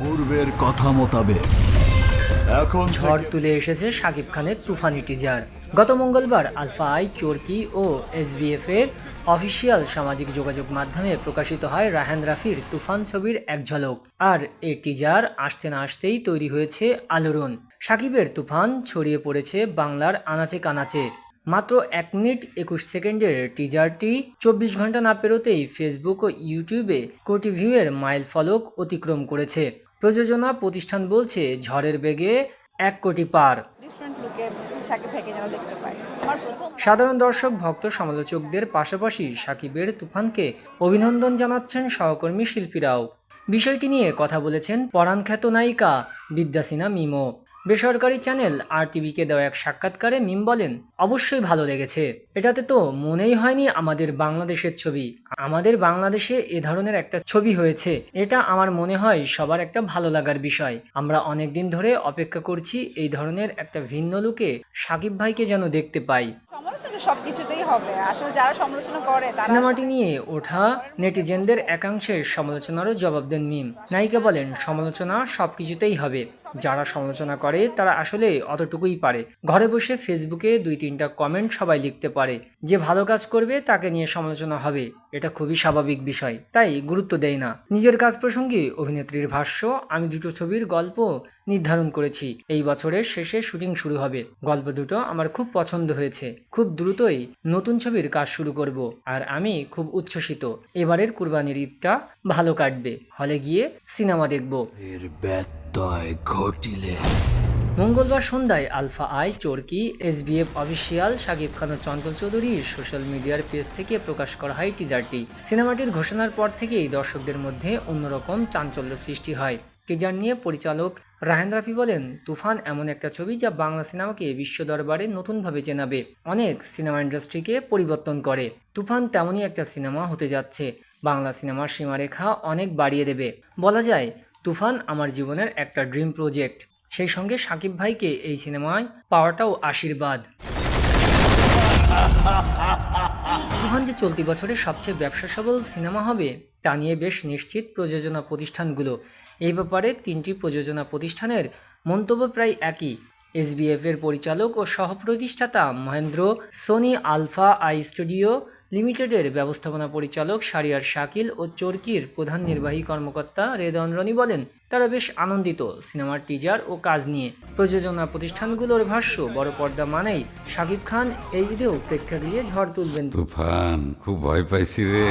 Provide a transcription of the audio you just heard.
পূর্বের কথা মোতাবেক। এখন ঝড় তুলে এসেছে শাকিব খানের তুফানি টিজার গত মঙ্গলবার আলফা আই, চোরকি ও এসবিএফ এর অফিসিয়াল সামাজিক যোগাযোগ মাধ্যমে প্রকাশিত হয় রাহান রাফির তুফান ছবির এক ঝলক। আর এই টিজার আসতে না আসতেই তৈরি হয়েছে আলোড়ন। সাকিবের তুফান ছড়িয়ে পড়েছে বাংলার আনাচে কানাচে। মাত্র এক মিনিট একুশ সেকেন্ডের টিজারটি চব্বিশ ঘণ্টা না পেরোতেই ফেসবুক ও ইউটিউবে কোটি ভিউয়ের মাইল ফলক অতিক্রম করেছে। প্রযোজনা প্রতিষ্ঠান বলছে ঝড়ের বেগে এক কোটি পার। সাধারণ দর্শক ভক্ত সমালোচকদের পাশাপাশি সাকিবের তুফানকে অভিনন্দন জানাচ্ছেন সহকর্মী শিল্পীরাও। বিষয়টি নিয়ে কথা বলেছেন পরাণখ্যাত নায়িকা বিদ্যাসিনা মিমো। বেসরকারি চ্যানেল আর টিভিকে দেওয়া এক সাক্ষাৎকারে মিম বলেন, অবশ্যই ভালো লেগেছে। এটাতে তো মনেই হয়নি আমাদের বাংলাদেশের ছবি। আমাদের বাংলাদেশে এ ধরনের একটা ছবি হয়েছে। এটা আমার মনে হয় সবার একটা ভালো লাগার বিষয়। আমরা অনেক দিন ধরে অপেক্ষা করছি এই ধরনের একটা ভিন্ন লুকে সাকিব ভাইকে যেন দেখতে পাই। সমালোচনা কিছুতেই হবে। আসলে যারা সমালোচনা করে তারা সিনেমাটি নিয়ে ওঠা নেটিজেনদের একাংশের সমালোচনারও জবাব দেন মিম। নায়িকা বলেন সমালোচনা সব কিছুতেই হবে। যারা সমালোচনা করে তারা আসলে অতটুকুই পারে। ঘরে বসে ফেসবুকে দুই তিনটা কমেন্ট সবাই লিখতে পারে। যে ভালো কাজ করবে তাকে নিয়ে সমালোচনা হবে। এটা খুবই স্বাভাবিক বিষয়, তাই গুরুত্ব দেয় না। নিজের কাজ প্রসঙ্গে অভিনেত্রীর ভাষ্য, আমি দুটো ছবির গল্প নির্ধারণ করেছি, এই বছরের শেষে শুটিং শুরু হবে। গল্প দুটো আমার খুব পছন্দ হয়েছে, খুব দ্রুতই নতুন ছবির কাজ শুরু করব, আর আমি খুব উচ্ছ্বসিত, এবারের কুরবানির ঈদটা ভালো কাটবে, হলে গিয়ে সিনেমা দেখব। এর ব্যত্যয় ঘটিলে মঙ্গলবার সন্ধ্যায় Alpha I, Chorki, SBF official Shakib Khan ও চঞ্চল চৌধুরীর সোশ্যাল মিডিয়ার পেজ থেকে প্রকাশ করা হয় টিজারটি। সিনেমাটির ঘোষণার পর থেকেই দর্শকদের মধ্যে অন্যরকম চাঞ্চল্য সৃষ্টি হয়। টিজার নিয়ে পরিচালক রাহেন রাফি বলেন, তুফান এমন একটা ছবি যা বাংলা সিনেমাকে বিশ্ব দরবারে নতুনভাবে চেনাবে। অনেক সিনেমা ইন্ডাস্ট্রিকে পরিবর্তন করে। তুফান তেমনই একটা সিনেমা হতে যাচ্ছে। বাংলা সিনেমার সীমারেখা অনেক বাড়িয়ে দেবে। বলা যায়, তুফান আমার জীবনের একটা ড্রিম প্রজেক্ট। সেই সঙ্গে সাকিব ভাইকে এই সিনেমায় পাওয়াটাও আশীর্বাদ। তুফান যে চলতি বছরের সবচেয়ে ব্যবসা সফল সিনেমা হবে, তা নিয়ে বেশ নিশ্চিত প্রযোজনা প্রতিষ্ঠানগুলো। এই ব্যাপারে তিনটি প্রযোজনা প্রতিষ্ঠানের মন্তব্য প্রায় একই। এসবিএফ এর পরিচালক ও সহপ্রতিষ্ঠাতা Mahendra, Soni Alpha I studio লিমিটেডের ব্যবস্থাপনা পরিচালক সারিয়ার শাকিল ও চরকির প্রধান নির্বাহী কর্মকর্তা রেদন রনি বলেন, তারা বেশ আনন্দিত সিনেমার টিজার ও কাজ নিয়ে। প্রযোজনা প্রতিষ্ঠানগুলোর ভাষ্য, বড় পর্দা মানেই শাকিব খান এই ঈদেও প্রেক্ষাগৃহে ঝড় তুলবেন। তুফান, খুব ভয় পাইছি রে।